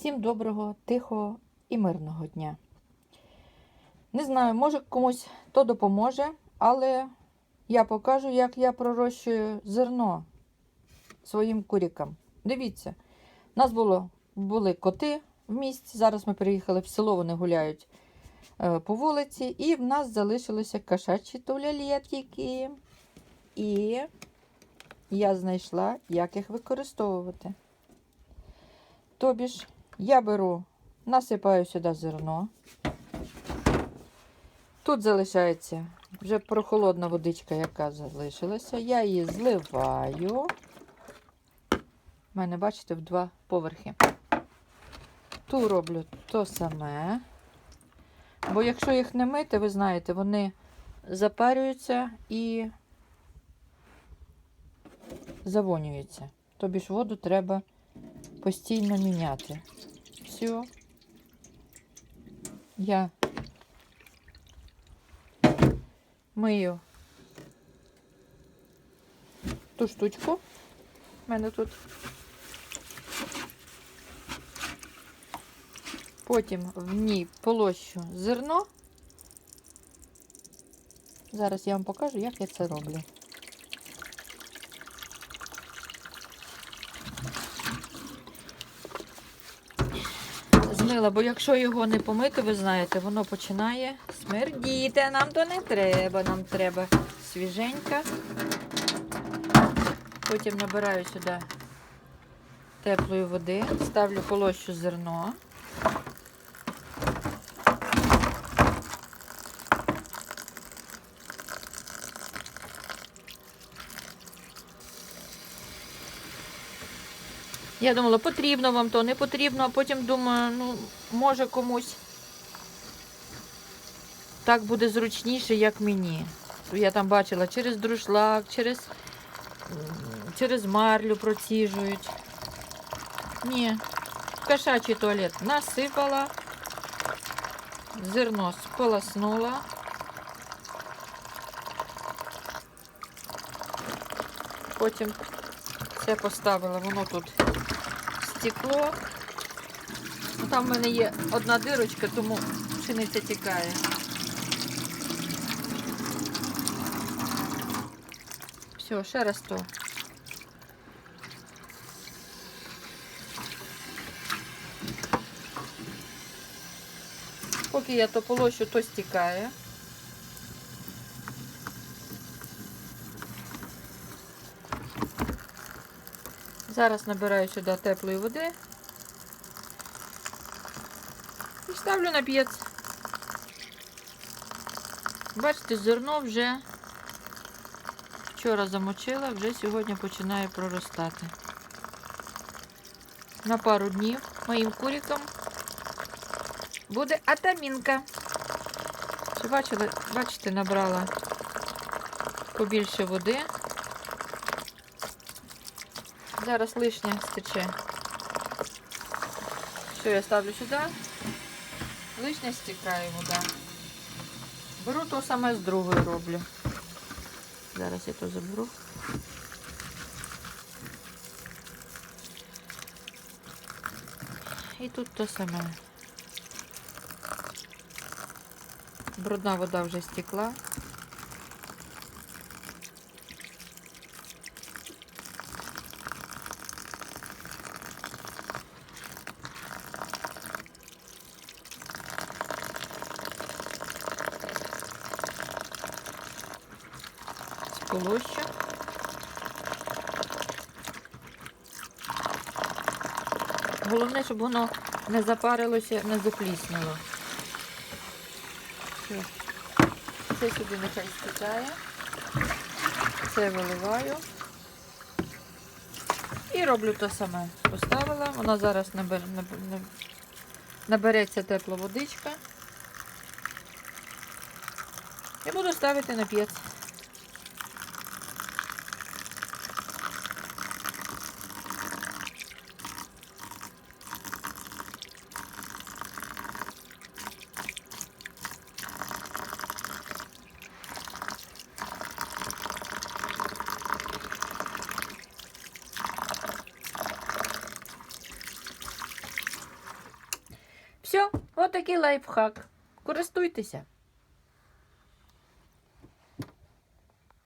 Всім доброго, тихого і мирного дня. Не знаю, може комусь то допоможе, але я покажу, як я пророщую зерно своїм курікам. Дивіться, у нас було, були коти в місті. Зараз ми приїхали в село, вони гуляють е, по вулиці, і в нас залишилися кошачі тулялетики. І я знайшла, як їх використовувати. Тобі ж я беру, насипаю сюди зерно. Тут залишається вже прохолодна водичка, яка залишилася. Я її зливаю. У мене, бачите, в два поверхи. Ту роблю то саме. Бо якщо їх не мити, ви знаєте, вони запарюються і завонюються. Тобі ж воду треба постійно міняти. Все. Я мию ту штучку. У мене тут. Потім в ній полощу зерно. Зараз я вам покажу, як я це роблю. Змила, бо якщо його не помити, ви знаєте, воно починає смердіти. Нам то не треба, нам треба свіженька. Потім набираю сюди теплої води, ставлю полощу зерно. Я думала, потрібно вам то, не потрібно, а потім думаю, ну, може комусь так буде зручніше, як мені. Я там бачила через друшлак, через, через марлю проціжують. Ні, кошачий туалет насипала, зерно сполоснула. Потім це поставила, воно тут стекло. Ну, Там в мене є одна дирочка, тому пшениця тікає. Все, ще раз то. Поки я то полощу, то стікає. Зараз набираю сюди теплої води і ставлю на п'єц. Бачите, зерно вже вчора замочила, вже сьогодні починає проростати. На пару днів моїм курікам буде атамінка. Бачили, бачите, набрала побільше води. Зараз лишнє стече. Все, я ставлю сюди. Лишнє стікає вода. Беру то саме з другої роблю. Зараз я то заберу. І тут то саме. Брудна вода вже стекла. Полощу. Головне, щоб воно не запарилося, не запліснило. Це сюди нехай стікає. Це виливаю. І роблю те саме. Поставила, вона зараз набер, набер, набереться тепла водичка. І буду ставити на п'єць. Отакий лайфхак. Користуйтеся.